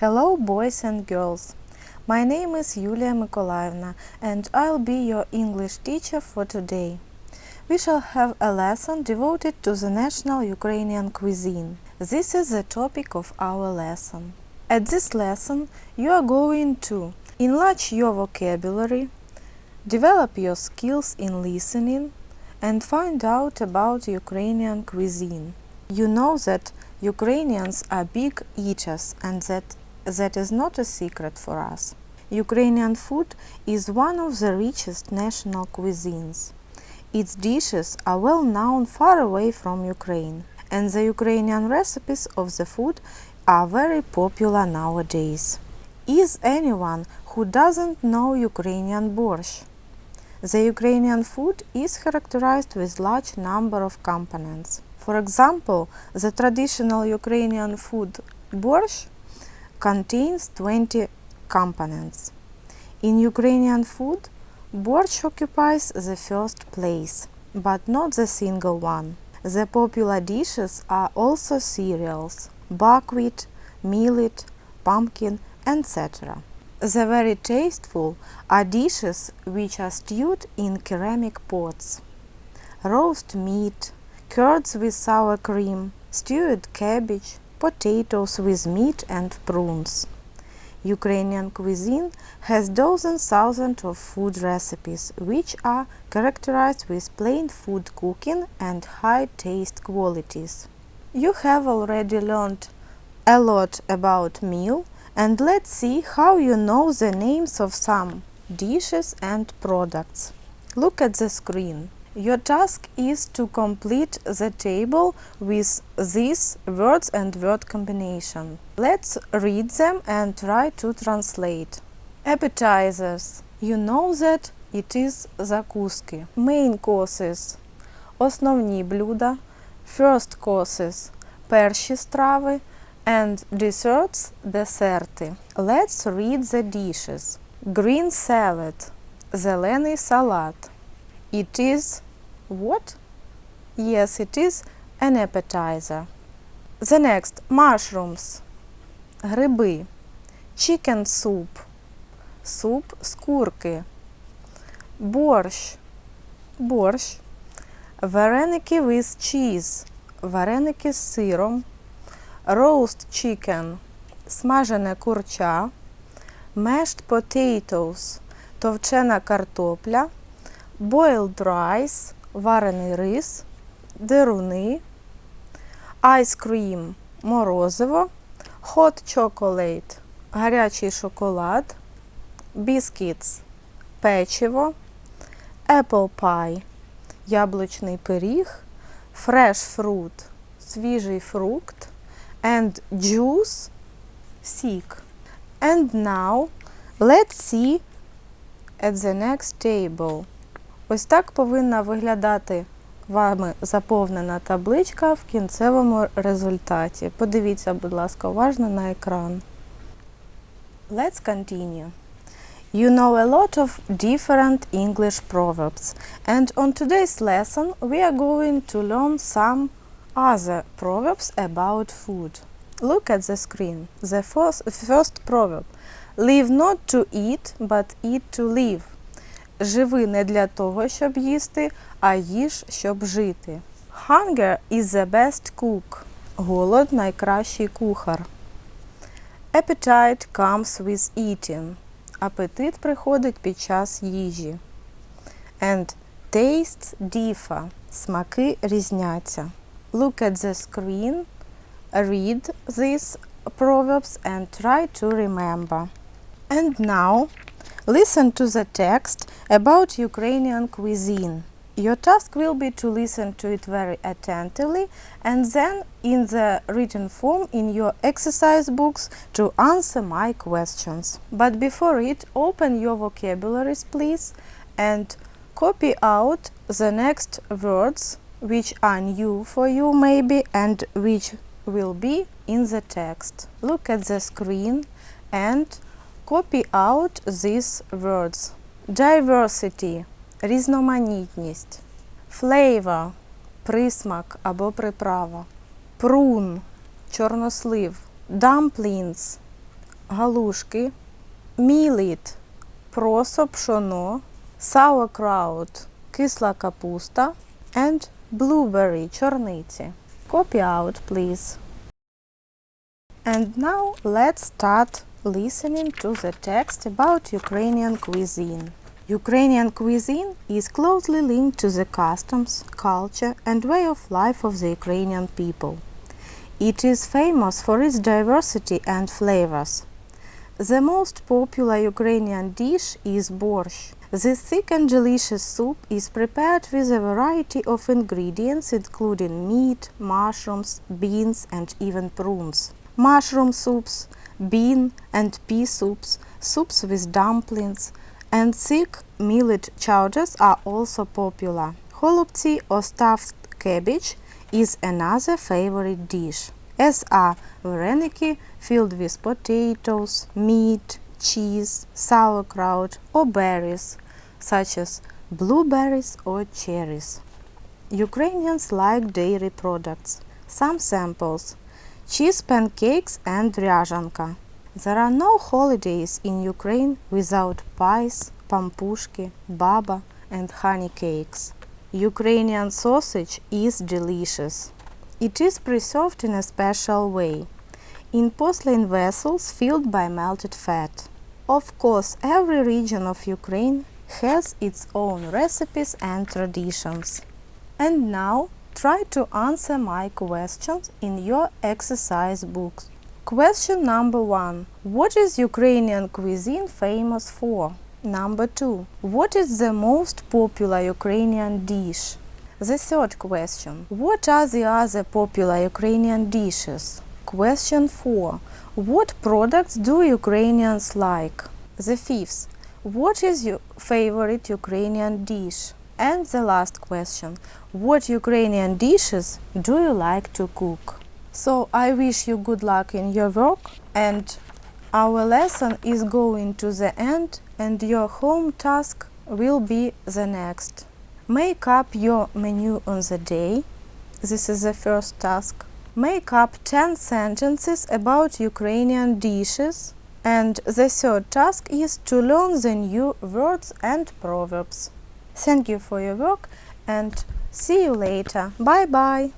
Hello, boys and girls. My name is Yulia Mykolaievna, and I'll be your English teacher for today. We shall have a lesson devoted to the national Ukrainian cuisine. This is the topic of our lesson. At this lesson, you are going to enlarge your vocabulary, develop your skills in listening, and find out about Ukrainian cuisine. You know that Ukrainians are big eaters and that that is not a secret for us. Ukrainian food is one of the richest national cuisines. Its dishes are well known far away from Ukraine, and the Ukrainian recipes of the food are very popular nowadays. Is anyone who doesn't know Ukrainian borscht? The Ukrainian food is characterized with large number of components. For example, the traditional Ukrainian food borscht contains 20 components. In Ukrainian food, borscht occupies the first place, but not the single one. The popular dishes are also cereals, buckwheat, millet, pumpkin, etc. The very tasteful are dishes which are stewed in ceramic pots. Roast meat, curds with sour cream, stewed cabbage, potatoes with meat and prunes. Ukrainian cuisine has dozens thousands of food recipes which are characterized with plain food cooking and high taste qualities. You have already learned a lot about meal and let's see how you know the names of some dishes and products. Look at the screen. Your task is to complete the table with these words and word combination. Let's read them and try to translate. Appetizers. You know that it is закуски. Main courses. Основні блюда. First courses. Перші страви. And desserts – десерти. Let's read the dishes. Green salad. Зелений салат. It is what? Yes, it is an appetizer. The next mushrooms. Гриби. Chicken soup. Суп з курки. Борщ. Борщ. Вареники with cheese. Вареники з сиром. Roast chicken. Смажене курча. Mashed potatoes. Товчена картопля. Boiled rice варений рис, деруни, айскрім морозиво, hot chocolate гарячий шоколад, biscuits печиво, apple pie яблучний пиріг, fresh fruit свіжий фрукт, and juice сік. And now let's see at the next table. Ось так повинна виглядати вами заповнена табличка в кінцевому результаті. Подивіться, будь ласка, уважно на екран. Let's continue. You know a lot of different English proverbs, and on today's lesson we are going to learn some other proverbs about food. Look at the screen. The first, first proverb Live not to eat, but eat to live. Живи не для того, щоб їсти, а їж, щоб жити. Hunger is the best cook. Голод найкращий кухар. Appetite comes with eating. Апетит приходить під час їжі. And tastes differ. Смаки різняться. Look at the screen. Read these proverbs and try to remember. And now Listen to the text about Ukrainian cuisine. Your task will be to listen to it very attentively and then in the written form in your exercise books to answer my questions. But before it, open your vocabularies please and copy out the next words which are new for you maybe and which will be in the text. Look at the screen and Copy out these words. Diversity різноманітність. Flavor присмак або приправа. Prune чорнослив. Dumplings галушки, міліт просо пшоно, sauerkraut кисла капуста and blueberry чорниці. Copy out, please. And now let's start listening to the text about Ukrainian cuisine. Ukrainian cuisine is closely linked to the customs, culture, and way of life of the Ukrainian people. It is famous for its diversity and flavors. The most popular Ukrainian dish is borscht. This thick and delicious soup is prepared with a variety of ingredients including meat, mushrooms, beans, and even prunes. Mushroom soups, bean and pea soups, soups with dumplings, and thick millet chowders are also popular. Holubtsi or stuffed cabbage is another favorite dish, as are vareniki filled with potatoes, meat, cheese, sauerkraut, or berries, such as blueberries or cherries. Ukrainians like dairy products. Some samples cheese pancakes and ryazhanka. There are no holidays in Ukraine without pies, pampushki, baba, and honey cakes. Ukrainian sausage is delicious. It is preserved in a special way, in porcelain vessels filled by melted fat. Of course, every region of Ukraine has its own recipes and traditions. And now try to answer my questions in your exercise books. Question number one What is Ukrainian cuisine famous for? Number two What is the most popular Ukrainian dish? The third question What are the other popular Ukrainian dishes? Question 4 What products do Ukrainians like? The fifth What is your favorite Ukrainian dish? And the last question What Ukrainian dishes do you like to cook? So I wish you good luck in your work and our lesson is going to the end and your home task will be the next. Make up your menu on the day. This is the first task. Make up 10 sentences about Ukrainian dishes. And the third task is to learn the new words and proverbs. Thank you for your work and see you later. Bye bye.